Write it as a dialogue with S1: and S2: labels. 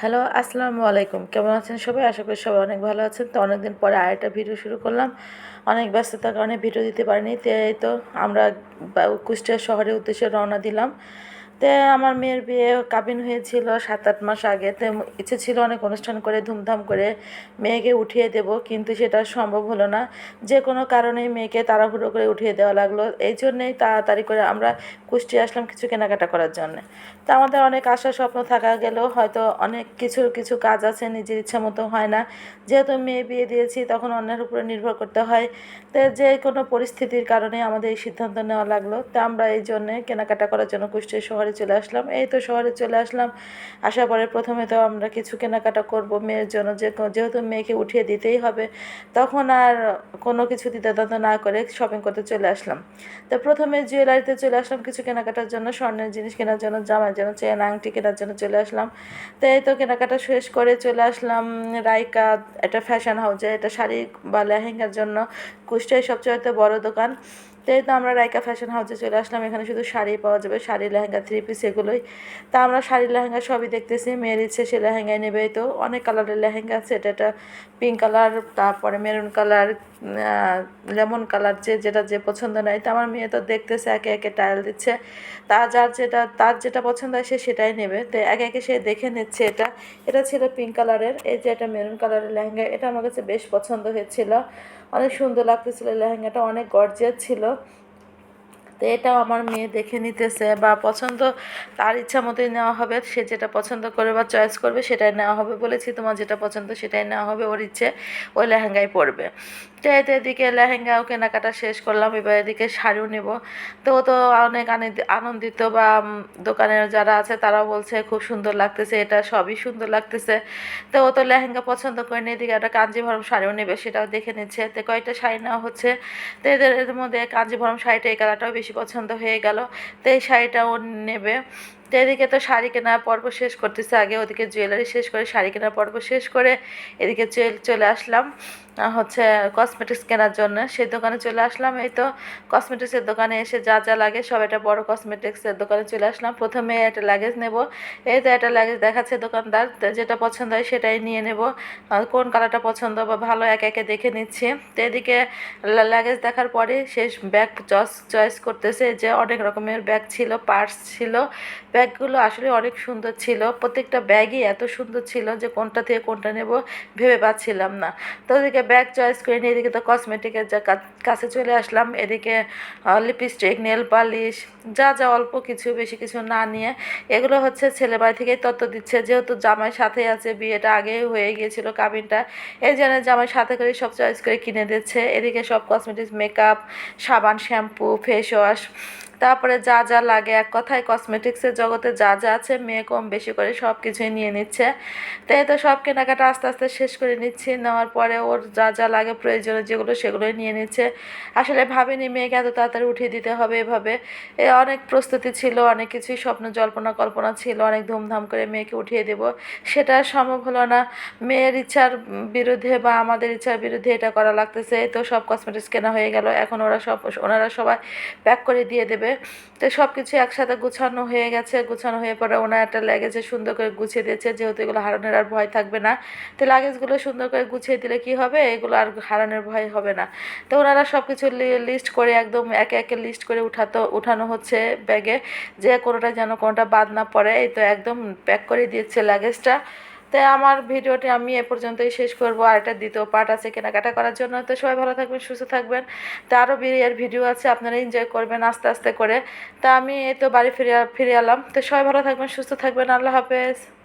S1: Hello, আসসালামু আলাইকুম। কেমন আছেন সবাই? আশা করি সবাই অনেক ভালো আছেন। তো অনেকদিন পরে আরেকটা ভিডিও শুরু করলাম। অনেক ব্যস্ততার কারণে ভিডিও দিতে পারিনি। তাই তো আমরা কুষ্টিয়া শহরের উদ্দেশ্যে রওনা দিলাম। তো আমার মেয়ের বিয়ে কাবিন হয়েছিল সাত আট মাস আগে। তো ইচ্ছে ছিল অনেক অনুষ্ঠান করে, ধুমধাম করে মেয়েকে উঠিয়ে দেব, কিন্তু সেটা সম্ভব হলো না। যে কোনো কারণে মেয়েকে তাড়াহুড়ো করে উঠিয়ে দেওয়া লাগল। এই জন্যেই তাড়াতাড়ি করে আমরা কুষ্টিয়া আসলাম কিছু কেনাকাটা করার জন্য। তা আমাদের অনেক আশা, স্বপ্ন থাকা গেলেও হয়তো অনেক কিছু কিছু কাজ আছে, নিজের ইচ্ছা মতো হয় না। যেহেতু মেয়ে বিয়ে দিয়েছি, তখন অন্যের উপরে নির্ভর করতে হয়। তো যে কোনো পরিস্থিতির কারণে আমাদের এই সিদ্ধান্ত নেওয়া লাগল। তা আমরা এই জন্যে কেনাকাটা করার জন্য কুষ্টিয়া শহরে চলে আসলাম। এই তো শহরে চলে আসলাম। আসার পরে প্রথমে তো আমরা কিছু কেনাকাটা করব, মেয়ের জন্য যে যেহেতু মেয়েকে উঠিয়ে দিতেই হবে, তখন আর কোনো কিছু দিতে দান্ত না করে শপিং করতে চলে আসলাম। তো প্রথমে জুয়েলারিতে চলে আসলাম কিছু কেনাকাটার জন্য, স্বর্ণের জিনিস কেনার জন্য, জামার জন্য চেন আংটি কেনার জন্য চলে আসলাম। তো এই তো কেনাকাটা শেষ করে চলে আসলাম রাইকা, একটা ফ্যাশন হাউসে এটা শাড়ি বা লেহেঙ্গার জন্য। কুষ্টিয়ায় সবচেয়ে বড় দোকান। তো এই তো আমরা রাইকা ফ্যাশন হাউসে চলে আসলাম। এখানে শুধু শাড়ি পাওয়া যাবে, শাড়ি, লেহেঙ্গা থ্রি পিস এগুলোই। তা আমরা শাড়ি, লেহেঙ্গা সবই দেখতেছি। মেয়ের ইচ্ছে, সে লেহেঙ্গায় নেবে। তো অনেক কালারের লেহেঙ্গা আছে। এটা একটা পিঙ্ক কালার তারপরে মেরুন কালার লেমন কালার যে, যেটা যে পছন্দ নাই তো আমার মেয়ে তো দেখতেছে, একে একে টাইল দিচ্ছে। তা যার যেটা, তার যেটা পছন্দ হয়, সে সেটাই নেবে। তো একে একে সে দেখে নিচ্ছে এটা। এটা ছিল পিঙ্ক কালারের এই যে এটা মেরুন কালারের লেহেঙ্গা, এটা আমার কাছে বেশ পছন্দ হয়েছিল। অনেক সুন্দর লাগতেছিল, লেহেঙ্গাটা অনেক গর্জিয়াস ছিল। তো এটাও আমার মেয়ে দেখে নিতেছে বা পছন্দ, তার ইচ্ছা মতোই নেওয়া হবে, সে যেটা পছন্দ করে বা চয়েস করবে সেটাই নেওয়া হবে বলেছি, তোমার যেটা পছন্দ সেটাই নেওয়া হবে, ওর ইচ্ছে ওই লেহেঙ্গাই পরবে। তো এতে এদিকে লেহেঙ্গাও কেনাকাটা শেষ করলাম, এবার এদিকে শাড়িও নেব। তো তো অনেক আনন্দ- আনন্দিত বা দোকানের যারা আছে তারাও বলছে খুব সুন্দর লাগতেছে, এটা সবই সুন্দর লাগতেছে। তো ও তো লেহেঙ্গা পছন্দ করে নিয়ে এদিকে একটা কাঞ্জিভরম শাড়িও নেবে, সেটাও দেখে নিচ্ছে। তো কয়েকটা শাড়ি নেওয়া হচ্ছে, তো এদের মধ্যে কাঞ্জিভরম শাড়িটা এই কালারটাও বেশি পছন্দ হয়ে গেল। তো এই শাড়িটাও নেবে। তো এদিকে তো শাড়ি কেনার পর্ব শেষ করতেছে। আগে ওদিকে জুয়েলারি শেষ করে, শাড়ি কেনার পর্ব শেষ করে এদিকে চল- আসলাম হচ্ছে কসমেটিক্স কেনার জন্য। সেই দোকানে চলে আসলাম। এই তো কসমেটিক্সের দোকানে এসে যা যা লাগে সব একটা বড় কসমেটিক্সের দোকানে চলে আসলাম। প্রথমে একটা লাগেজ নেব। এই তো একটা লাগেজ দেখাচ্ছে দোকানদার যেটা পছন্দ হয় সেটাই নিয়ে নেব। কোন কালারটা পছন্দ বা ভালো একে একে দেখে নিচ্ছি। তো এদিকে লাগেজ দেখার পরে শেষ ব্যাগ চয়েস করতেছে। যে অনেক রকমের ব্যাগ ছিল পার্স ছিল। ব্যাগগুলো আসলে অনেক সুন্দর ছিল। প্রত্যেকটা ব্যাগই এত সুন্দর ছিল যে কোনটা থেকে কোনটা নেব ভেবে পাচ্ছিলাম না। তো ওদিকে ব্যাগ চয়েস করে নিয়ে এদিকে তো কসমেটিকের যা কাছে চলে আসলাম। এদিকে লিপস্টিক নেল পালিশ যা যা অল্প কিছু, বেশি কিছু না নিয়ে। এগুলো হচ্ছে ছেলে বাড়ি থেকেই তত্ত্ব দিচ্ছে। যেহেতু জামাই সাথে আছে, বিয়েটা আগেই হয়ে গিয়েছিল কাবিনটা। এই জন্য জামাই সাথে করে সব চয়েস করে কিনে দিচ্ছে। এদিকে সব কসমেটিক্স মেকআপ সাবান শ্যাম্পু ফেস ওয়াশ তারপরে যা যা লাগে এক কথায় কসমেটিক্সের জগতে যা যা আছে, মেয়ে কম বেশি করে সব কিছুই নিয়ে নিচ্ছে। তাই তো সব কেনাকাটা আস্তে আস্তে শেষ করে নিচ্ছি। নেওয়ার পরে ওর যা যা লাগে প্রয়োজনে যেগুলো সেগুলোই নিয়ে নিচ্ছে। আসলে ভাবিনি মেয়েকে এত তাড়াতাড়ি উঠিয়ে দিতে হবে এভাবে। এ অনেক প্রস্তুতি ছিল, অনেক কিছুই স্বপ্ন জল্পনা কল্পনা ছিল, অনেক ধুমধাম করে মেয়েকে উঠিয়ে দেব। সেটা সম্ভব হলো না। মেয়ের ইচ্ছার বিরুদ্ধে বা আমাদের ইচ্ছার বিরুদ্ধে এটা করা লাগতেছে। তো সব কসমেটিক্স কেনা হয়ে গেল। এখন ওরা সব, ওনারা সবাই প্যাক করে দিয়ে দেবে। তো সব কিছু একসাথে গুছানো হয়ে গেছে। গুছানো হয়ে পরে ওনার একটা লেগেছে সুন্দর করে গুছিয়ে দিয়েছে। যেহেতু এগুলো হারানোর আর ভয় থাকবে না। তো লাগেজগুলো সুন্দর করে গুছিয়ে দিলে কি হবে? এগুলো আর হারানোর ভয় হবে না। তো ওনারা সব কিছু লিস্ট করে একদম একে একে লিস্ট করে উঠাতো, উঠানো হচ্ছে ব্যাগে যে কোনোটা যেন কোনোটা বাদ না পড়ে, এই তো একদম প্যাক করে দিয়েছে লাগেজটা তো আমার ভিডিওটি আমি এ পর্যন্তই শেষ করব, আর একটা দ্বিতীয় পার্ট আছে কেনাকাটা করার জন্য। তো সবাই ভালো থাকবেন, সুস্থ থাকবেন। তা আরও বিয়ের ভিডিও আছে, আপনারা এনজয় করবেন আস্তে আস্তে করে। তা আমি এই তো বাড়ি ফিরে ফিরে এলাম। তো সবাই ভালো থাকবেন, সুস্থ থাকবেন। আল্লাহ হাফেজ।